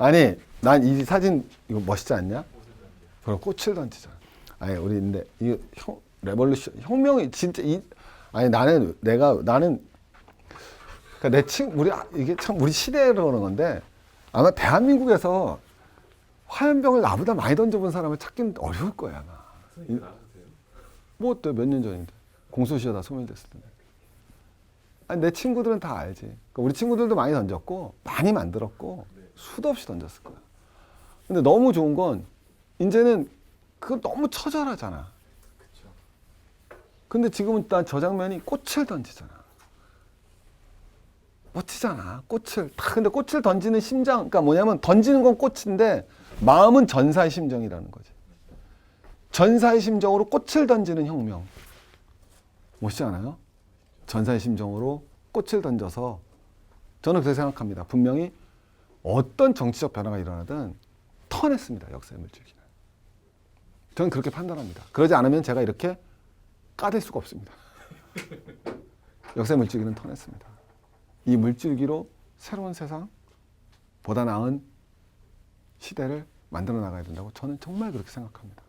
아니 난 이 사진 이거 멋있지 않냐? 그럼 꽃을 던지잖아. 아니 우리 근데 이 형, 레볼루션 혁명이 진짜 이 아니 나는 내가 나는 그러니까 내 친 우리 아- 이게 참 우리 시대로 그런 건데 아마 대한민국에서 화염병을 나보다 많이 던져본 사람을 찾기는 어려울 거야 아마. 뭐 어때 몇년 전인데 공소시효다 소멸됐을 텐데. 아니 내 친구들은 다 알지. 그러니까 우리 친구들도 많이 던졌고 많이 만들었고 수도 없이 던졌을 거야. 근데 너무 좋은 건 이제는 그거 너무 처절하잖아. 근데 지금은 난 저 장면이 꽃을 던지잖아. 멋지잖아. 꽃을. 다 근데 꽃을 던지는 심장, 그러니까 뭐냐면 던지는 건 꽃인데 마음은 전사의 심정이라는 거지. 전사의 심정으로 꽃을 던지는 혁명. 멋있지 않아요? 전사의 심정으로 꽃을 던져서 저는 그렇게 생각합니다. 분명히 어떤 정치적 변화가 일어나든 터냈습니다. 역사의 물줄기는. 저는 그렇게 판단합니다. 그러지 않으면 제가 이렇게 까댈 수가 없습니다. 역사의 물줄기는 터냈습니다. 이 물줄기로 새로운 세상, 보다 나은 시대를 만들어 나가야 된다고 저는 정말 그렇게 생각합니다.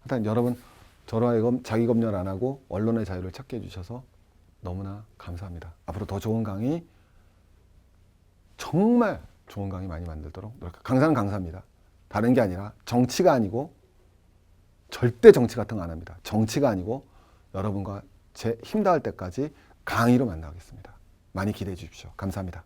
하여튼 여러분 저로 자기 검열 안 하고 언론의 자유를 찾게 해주셔서 너무나 감사합니다. 앞으로 더 좋은 강의 정말 좋은 강의 많이 만들도록 노력. 강사는 강사입니다. 다른 게 아니라 정치가 아니고 절대 정치 같은 거 안 합니다. 정치가 아니고 여러분과 제 힘 닿을 때까지 강의로 만나겠습니다. 많이 기대해 주십시오. 감사합니다.